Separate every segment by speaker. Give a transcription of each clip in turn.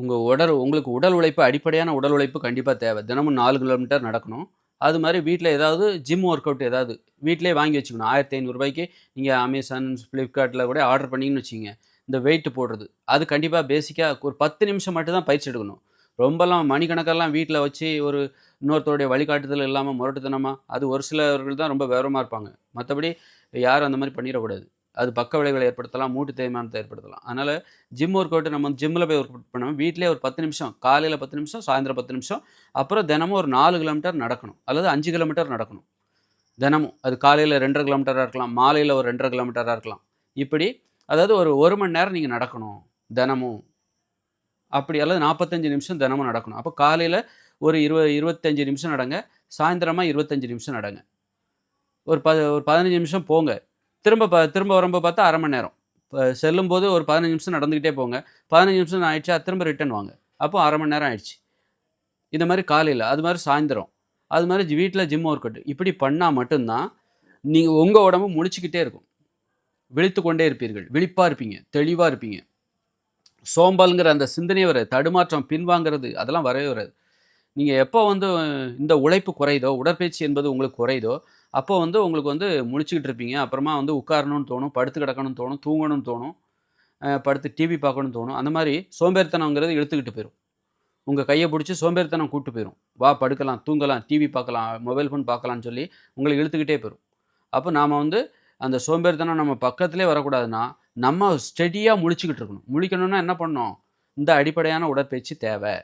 Speaker 1: உங்கள் உடல் உங்களுக்கு உடல் உழைப்பு அடிப்படையான உடல் உழைப்பு கண்டிப்பாக தேவை. தினமும் நாலு கிலோமீட்டர் நடக்கணும். அது மாதிரி வீட்டில் ஏதாவது ஜிம் ஒர்க் அவுட் ஏதாவது வீட்டிலே வாங்கி வச்சுக்கணும். ஆயிரத்தி ஐநூறுரூபாய்க்கு நீங்கள் அமேசான் ஃப்ளிப்கார்ட்டில் கூட ஆர்டர் பண்ணிங்கன்னு வச்சிங்க இந்த வெயிட் போடுறது. அது கண்டிப்பாக பேசிக்காக ஒரு பத்து நிமிஷம் மட்டும் தான் பயிற்சி எடுக்கணும். ரொம்பலாம் மணிக்கணக்கெல்லாம் வீட்டில் வச்சு ஒரு இன்னொருத்தருடைய வழிகாட்டுதல் இல்லாமல் முரட்டுத்தனமாக அது ஒரு சிலவர்கள் தான் ரொம்ப விவரமாக இருப்பாங்க. மற்றபடி யாரும் அந்த மாதிரி பண்ணிடக்கூடாது. அது பக்க விளைவுகளை ஏற்படுத்தலாம் மூட்டு தேய்மானத்தை ஏற்படுத்தலாம். அதனால் ஜிம் ஒர்க் அவுட் நம்ம ஜிம்மில் போய் ஒர்க் அவுட் பண்ணாமல் வீட்டிலே ஒரு பத்து நிமிஷம் காலையில் பத்து நிமிஷம் சாயந்தரம் பத்து நிமிஷம் அப்புறம் தினமும் ஒரு நாலு கிலோமீட்டர் நடக்கணும் அல்லது அஞ்சு கிலோமீட்டர் நடக்கணும். தினமும். அது காலையில் ரெண்டரை கிலோமீட்டராக இருக்கலாம் மாலையில் ஒரு ரெண்டரை கிலோமீட்டராக இருக்கலாம். இப்படி அதாவது ஒரு ஒரு மணி நேரம் நீங்கள் நடக்கணும் தினமும். அப்படி அல்லது நாற்பத்தஞ்சு நிமிஷம் தினமும் நடக்கணும். அப்போ காலையில் ஒரு இருபது இருபத்தஞ்சு நிமிஷம் நடங்க சாயந்தரமாக இருபத்தஞ்சு நிமிஷம் நடங்க. ஒரு ப ஒரு பதினஞ்சு நிமிஷம் போங்க. திரும்ப ப திரும்ப வரும்போது பார்த்தா அரை மணி நேரம். இப்போ செல்லும்போது ஒரு பதினஞ்சு நிமிஷம் நடந்துக்கிட்டே போங்க. பதினஞ்சு நிமிஷம் ஆயிடுச்சா திரும்ப ரிட்டன் வாங்க. அப்போ அரை மணி நேரம் ஆயிடுச்சு. இந்த மாதிரி காலையில் அது மாதிரி சாயந்தரம் அது மாதிரி வீட்டில் ஜிம் ஒர்க் அவுட் இப்படி பண்ணால் மட்டும்தான் நீங்கள் உங்கள் உடம்பு முடிச்சுக்கிட்டே இருக்கும். விழித்து கொண்டே இருப்பீர்கள். விழிப்பாக இருப்பீங்க தெளிவாக இருப்பீங்க. சோம்பல்ங்கிற அந்த சிந்தனை வர தடுமாற்றம் பின்வாங்கிறது அதெல்லாம் வரவே வராது. நீங்கள் எப்போ வந்து இந்த உழைப்பு குறையுதோ உடற்பயிற்சி என்பது உங்களுக்கு குறையுதோ அப்போ வந்து உங்களுக்கு வந்து முழிச்சுக்கிட்டு இருப்பீங்க. அப்புறமா வந்து உட்காரணும்னு தோணும் படுத்து கிடக்கணும்னு தோணும் தூங்கணும்னு தோணும் படுத்து டிவி பார்க்கணும்னு தோணும். அந்த மாதிரி சோம்பேறித்தனங்கிறது இழுத்துக்கிட்டு போயிடும் உங்கள் கையை பிடிச்சி சோம்பேறித்தனம் கூட்டு போயிடும் வா படுக்கலாம் தூங்கலாம் டிவி பார்க்கலாம் மொபைல் ஃபோன் பார்க்கலாம்னு சொல்லி உங்களை இழுத்துக்கிட்டே போயிடும் அப்போ நாம் வந்து அந்த சோம்பேறித்தனம் நம்ம பக்கத்துலேயே வரக்கூடாதுன்னா நம்ம ஸ்டெடியாக முழிச்சுக்கிட்டு இருக்கணும். முழிக்கணும்னா என்ன பண்ணணும்? இந்த அடிப்படையான உடற்பயிற்சி தேவை.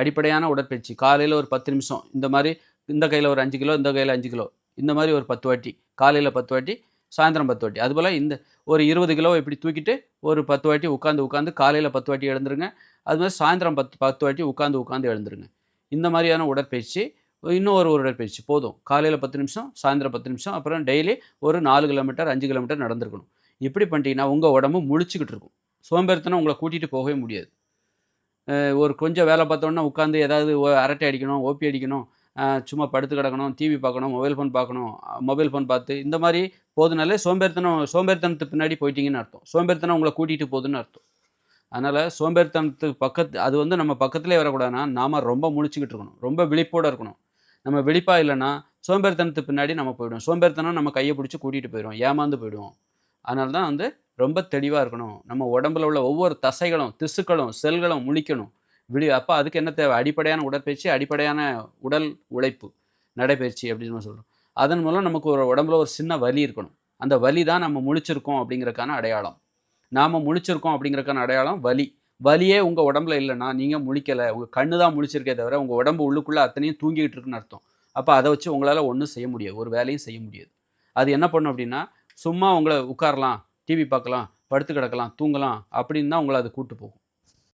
Speaker 1: அடிப்படையான உடற்பயிற்சி. காலையில் ஒரு பத்து நிமிஷம். இந்த மாதிரி இந்த கையில் ஒரு அஞ்சு கிலோ இந்த கையில் அஞ்சு கிலோ. இந்த மாதிரி ஒரு பத்து வாட்டி. காலையில் பத்து வாட்டி சாயந்தரம் பத்து வாட்டி. அதுபோல் இந்த ஒரு இருபது கிலோ இப்படி தூக்கிட்டு ஒரு பத்து வாட்டி உட்காந்து உட்காந்து காலையில் பத்து வாட்டி எழுந்துருங்க. அது மாதிரி சாயந்தரம் பத்து பத்து வாட்டி உட்காந்து உட்காந்து எழுந்துருங்க. இந்த மாதிரியான உடற்பயிற்சி இன்னும் ஒரு ஒரு உடற்பயிற்சி. போதும். காலையில் பத்து நிமிஷம் சாயந்தரம் பத்து நிமிஷம் அப்புறம் டெய்லி ஒரு நாலு கிலோமீட்டர் அஞ்சு கிலோமீட்டர் நடந்திருக்கணும். இப்படி பண்ணிட்டீங்கன்னா உங்கள் உடம்பு முழிச்சுக்கிட்டு இருக்கும். சோம்பேறித்தனம் உங்களை கூட்டிகிட்டு போகவே முடியாது. ஒரு கொஞ்சம் வேலை பார்த்தோன்னா உட்காந்து ஏதாவது அரட்டை அடிக்கணும் ஓபி அடிக்கணும் சும்மா படுத்து கிடக்கணும் டிவி பார்க்கணும் மொபைல் ஃபோன் பார்க்கணும் மொபைல் ஃபோன் பார்த்து இந்த மாதிரி போதுனாலே சோம்பேறித்தனம் சோம்பேறித்தனத்துக்கு பின்னாடி போயிட்டீங்கன்னு அர்த்தம். சோம்பேறித்தனம் உங்களை கூட்டிகிட்டு போகுதுன்னு அர்த்தம். அதனால் சோம்பேறித்தனத்துக்கு பக்கத்து அது வந்து நம்ம பக்கத்துலேயே வரக்கூடாதுன்னா நாம் ரொம்ப முழிச்சுக்கிட்டு இருக்கணும். ரொம்ப விழிப்போடு இருக்கணும். நம்ம விழிப்பாக இல்லைன்னா சோம்பேறித்தனத்துக்கு பின்னாடி நம்ம போயிடுவோம். சோம்பேறித்தனம் நம்ம கையை பிடிச்சி கூட்டிகிட்டு போயிடுவோம். ஏமாந்து போயிடுவோம். அதனால தான் வந்து ரொம்ப தெளிவாக இருக்கணும். நம்ம உடம்புல உள்ள ஒவ்வொரு தசைகளும் திசுக்களும் செல்களும் முழிக்கணும். விழி அப்போ அதுக்கு என்ன தேவை? அடிப்படையான உடற்பயிற்சி அடிப்படையான உடல் உழைப்பு நடைபயிற்சி அப்படின்னு நம்ம சொல்கிறோம் அதன் மூலம் நமக்கு ஒரு உடம்புல ஒரு சின்ன வலி இருக்கணும். அந்த வலி தான் நம்ம முழிச்சிருக்கோம் அப்படிங்கிறக்கான அடையாளம். நாம் முழிச்சிருக்கோம் அப்படிங்கிறக்கான அடையாளம் வலி. வலியே உங்கள் உடம்புல இல்லைன்னா நீங்கள் முழிக்கலை. உங்கள் கண்ணு தான் முழிச்சிருக்கே தவிர உங்கள் உடம்பு உள்ளுக்குள்ளே அத்தனையும் தூங்கிக்கிட்டு இருக்குன்னு அர்த்தம். அப்போ அதை வச்சு உங்களால் ஒன்றும் செய்ய முடியாது. ஒரு வேலையும் செய்ய முடியாது. அது என்ன பண்ணும் அப்படின்னா சும்மா உங்களை உட்காரலாம். டிவி பார்க்கலாம் படுத்து கிடக்கலாம் தூங்கலாம் அப்படின்னு தான் உங்களை அது கூட்டு போகும்.